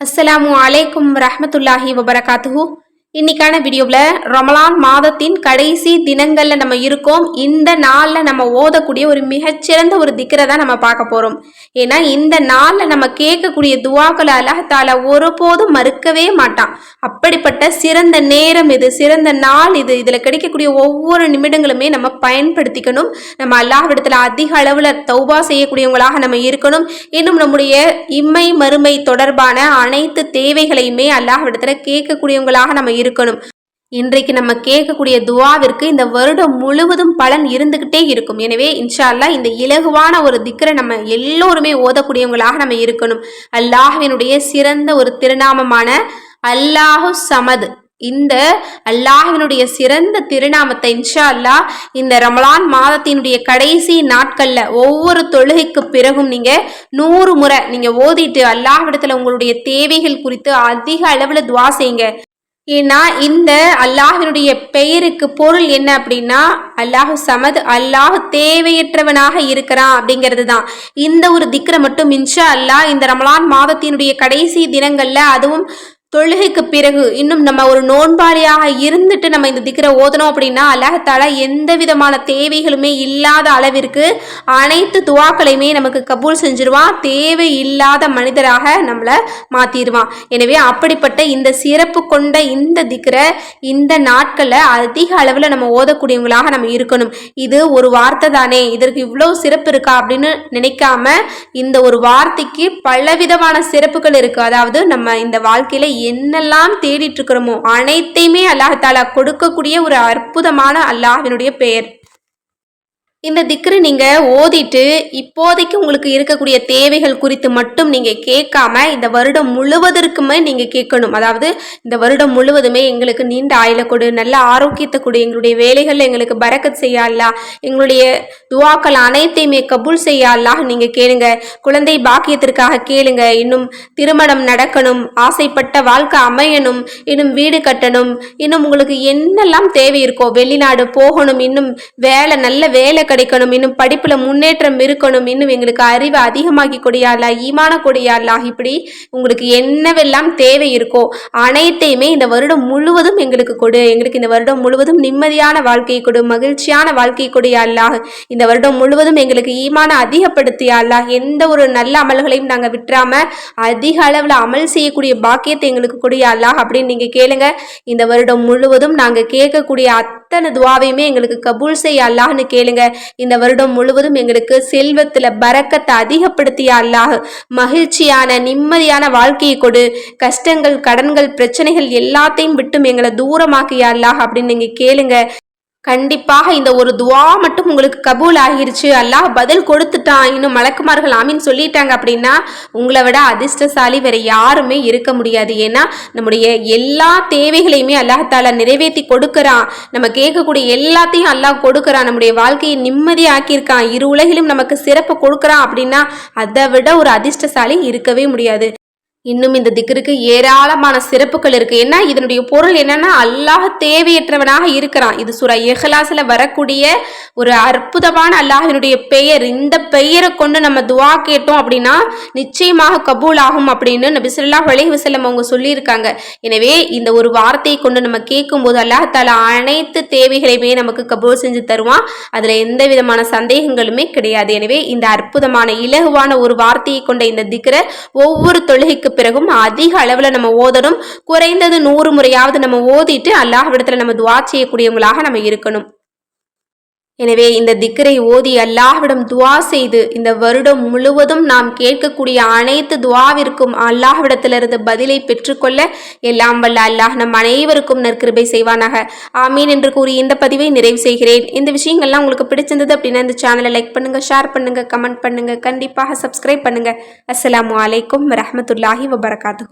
அஸ்ஸலாமு அலைக்கும் ரஹமத்துல்லாஹி வபரகாத்துஹு. இன்னைக்கான வீடியோவில் ரமலான் மாதத்தின் கடைசி தினங்களில் நம்ம இருக்கோம். இந்த நாளில் நம்ம ஓதக்கூடிய ஒரு மிகச்சிறந்த ஒரு திக்கரை தான் நம்ம பார்க்க போகிறோம் ஏன்னா இந்த நாளில் நம்ம கேட்கக்கூடிய துவாக்களை அல்லாஹால ஒருபோதும் மறுக்கவே மாட்டான். அப்படிப்பட்ட சிறந்த நேரம் இது சிறந்த நாள் இது. இதில் கிடைக்கக்கூடிய ஒவ்வொரு நிமிடங்களுமே நம்ம பயன்படுத்திக்கணும். நம்ம அல்லாஹ்விடத்தில் அதிக அளவில் தௌபா செய்யக்கூடியவங்களாக நம்ம இருக்கணும். இன்னும் நம்முடைய இம்மை மறுமை தொடர்பான அனைத்து தேவைகளையுமே அல்லாஹ்விடத்தில் கேட்கக்கூடியவங்களாக நம்ம இருக்கணும். இன்றைக்கு நம்ம கேட்கக்கூடிய துவாவிற்கு இந்த வருடம் முழுவதும் பலன் இருந்துகிட்டே இருக்கும். எனவே இன்ஷா அல்லாஹ் இந்த இலகுவான ஒரு திக்கரை நம்ம எல்லோருமே ஓதக்கூடியவங்களாக நம்ம இருக்கணும். அல்லாஹ்வினுடைய சிறந்த ஒரு திருநாமமான அல்லாஹு சமது. இந்த அல்லாஹினுடைய சிறந்த திருநாமத்தை இன்ஷா அல்லாஹ் இந்த ரமலான் மாதத்தினுடைய கடைசி நாட்கள்ல ஒவ்வொரு தொழுகைக்கு பிறகும் நீங்க நூறு முறை நீங்க ஓதிட்டு அல்லாஹ்விடத்துல உங்களுடைய தேவைகள் குறித்து அதிக அளவுல துவா செய்யுங்க. ஏன்னா இந்த அல்லாஹினுடைய பெயருக்கு பொருள் என்ன அப்படின்னா அல்லாஹு சமத் அல்லாஹ் தேவையற்றவனாக இருக்கிறான் அப்படிங்கிறது தான். இந்த ஒரு திக்கரை மட்டும் இன்ஷா அல்லாஹ் இந்த ரமலான் மாதத்தினுடைய கடைசி தினங்கள்ல அதுவும் தொழுகைக்கு பிறகு இன்னும் நம்ம ஒரு நோன்பாளியாக இருந்துட்டு நம்ம இந்த திக்கரை ஓதணும் அப்படின்னா அல்லாஹால எந்த விதமான தேவைகளுமே இல்லாத அளவிற்கு அனைத்து துவாக்களையுமே நமக்கு கபூல் செஞ்சிருவான். தேவை இல்லாத மனிதராக நம்மளை மாற்றிடுவான் எனவே அப்படிப்பட்ட இந்த சிறப்பு கொண்ட இந்த திக்கரை இந்த நாட்களில் அதிக அளவில் நம்ம ஓதக்கூடியவங்களாக நம்ம இருக்கணும். இது ஒரு வார்த்தை தானே இதற்கு இவ்வளோ சிறப்பு இருக்கா அப்படின்னு நினைக்காம இந்த ஒரு வார்த்தைக்கு பலவிதமான சிறப்புகள் இருக்குது அதாவது நம்ம இந்த வாழ்க்கையில் என்னெல்லாம் தேடிட்டு இருக்கிறோமோ அனைத்தையுமே அல்லாஹாலா கொடுக்கக்கூடிய ஒரு அற்புதமான அல்லாஹினுடைய பெயர். இந்த திக்ரு நீங்கள் ஓதிட்டு இப்போதைக்கு உங்களுக்கு இருக்கக்கூடிய தேவைகள் குறித்து மட்டும் நீங்கள் கேட்காம இந்த வருடம் முழுவதற்குமே நீங்கள் கேட்கணும். அதாவது இந்த வருடம் முழுவதுமே எங்களுக்கு நீண்ட ஆயில கொடு நல்ல ஆரோக்கியத்தை கொடு எங்களுடைய வேலைகளில் எங்களுக்கு பறக்கத் செய்யலா எங்களுடைய துவாக்கள் அனைத்தையுமே கபூல் செய்யலா நீங்கள் கேளுங்க. குழந்தை பாக்கியத்திற்காக கேளுங்க. இன்னும் திருமணம் நடக்கணும். ஆசைப்பட்ட வாழ்க்கை அமையணும். இன்னும் வீடு கட்டணும். இன்னும் உங்களுக்கு என்னெல்லாம் தேவை இருக்கோ வெளிநாடு போகணும். இன்னும் வேலை நல்ல வேலை கிடைக்கணும் இன்னும் படிப்புல முன்னேற்றம் இருக்கணும் இன்னும் எங்களுக்கு அறிவு அதிகமாக்கி கொடியாலா ஈமான கொடியாலா இப்படி உங்களுக்கு என்னவெல்லாம் தேவை இருக்கோ அனைத்தையுமே இந்த வருடம் முழுவதும் எங்களுக்கு கொடு. எங்களுக்கு இந்த வருடம் முழுவதும் நிம்மதியான வாழ்க்கையை கொடு மகிழ்ச்சியான வாழ்க்கையை அல்லாஹ் இந்த வருடம் முழுவதும் எங்களுக்கு ஈமான அல்லாஹ் எந்த ஒரு நல்ல அமல்களையும் நாங்கள் விட்டுறாம அதிக அளவில் அமல் செய்யக்கூடிய பாக்கியத்தை எங்களுக்கு கொடியாலா அப்படின்னு நீங்கள் கேளுங்க. இந்த வருடம் முழுவதும் நாங்கள் கேட்கக்கூடிய அத்தனை துவாவையுமே எங்களுக்கு கபூல் செய்ய அல்லாஹ்னு கேளுங்க. இந்த வருடம் முழுவதும் எங்களுக்கு செல்வத்தில் பறக்கத்தை அதிகப்படுத்திய அல்லாஹ். மகிழ்ச்சியான நிம்மதியான வாழ்க்கையை கொடு. கஷ்டங்கள் கடன்கள் பிரச்சனைகள் எல்லாத்தையும் விட்டும் எங்களை தூரமாக்கிய அல்லாஹ் அப்படின்னு நீங்கள் கேளுங்க. கண்டிப்பாக இந்த ஒரு துவா மட்டும் உங்களுக்கு கபூல் ஆகிருச்சு. அல்லாஹ் பதில் கொடுத்துட்டான் இன்னும் மலக்குமார்கள் ஆமின்னு சொல்லிட்டாங்க அப்படின்னா உங்களை விட அதிர்ஷ்டசாலி வேற யாருமே இருக்க முடியாது. ஏன்னா நம்முடைய எல்லா தேவைகளையுமே அல்லாஹால நிறைவேற்றி கொடுக்கறான். நம்ம கேட்கக்கூடிய எல்லாத்தையும் அல்லாஹ் கொடுக்குறான். நம்முடைய வாழ்க்கையை நிம்மதியாக்கியிருக்கான் இரு உலகிலும் நமக்கு சிறப்பு கொடுக்குறான் அப்படின்னா அதை விட ஒரு அதிர்ஷ்டசாலி இருக்கவே முடியாது. இன்னும் இந்த திக்கருக்கு ஏராளமான சிறப்புகள் இருக்கு. ஏன்னா இதனுடைய பொருள் என்னன்னா அல்லாஹ் தேவையற்றவனாக இருக்கிறான். இது சுரா இஹலாசில் வரக்கூடிய ஒரு அற்புதமான அல்லாஹினுடைய பெயர். இந்த பெயரை கொண்டு நம்ம துவா கேட்டோம் அப்படின்னா நிச்சயமாக கபூல் ஆகும் அப்படின்னு நபிசுல்லா அலஹி வசல்லம் அவங்க சொல்லியிருக்காங்க. எனவே இந்த ஒரு வார்த்தையை கொண்டு நம்ம கேட்கும்போது தாலா அனைத்து தேவைகளையுமே நமக்கு கபூல் செஞ்சு தருவான். அதில் எந்த விதமான சந்தேகங்களுமே கிடையாது. எனவே இந்த அற்புதமான இலகுவான ஒரு வார்த்தையை கொண்ட இந்த திக்கரை ஒவ்வொரு தொழுகைக்கு பிறகும் அதிக அளவில் நம்ம ஓதணும். குறைந்தது நூறு முறையாவது நம்ம ஓதிட்டு அல்லாஹ் விடத்தில் நம்ம துவா செய்யக்கூடியவங்களாக நம்ம இருக்கணும். எனவே இந்த திக்கரை ஓதி அல்லாஹ்விடம் துவா செய்து இந்த வருடம் முழுவதும் நாம் கேட்கக்கூடிய அனைத்து துவாவிற்கும் அல்லாஹ்விடத்திலிருந்து பதிலை பெற்றுக்கொள்ள எல்லாம் வல்ல அல்லாஹ் நம் அனைவருக்கும் நற்கிருபை செய்வானாக. ஆமீன் என்று கூறி இந்த பதிவை நிறைவு செய்கிறேன். இந்த விஷயங்கள்லாம் உங்களுக்கு பிடிச்சிருந்தது அப்படின்னா இந்த சேனலை லைக் பண்ணுங்க ஷேர் பண்ணுங்க கமெண்ட் பண்ணுங்க. கண்டிப்பாக சப்ஸ்கிரைப் பண்ணுங்க. அஸ்லாம் வலைக்கம் வரமத்துல்லாஹி வபரகாத்து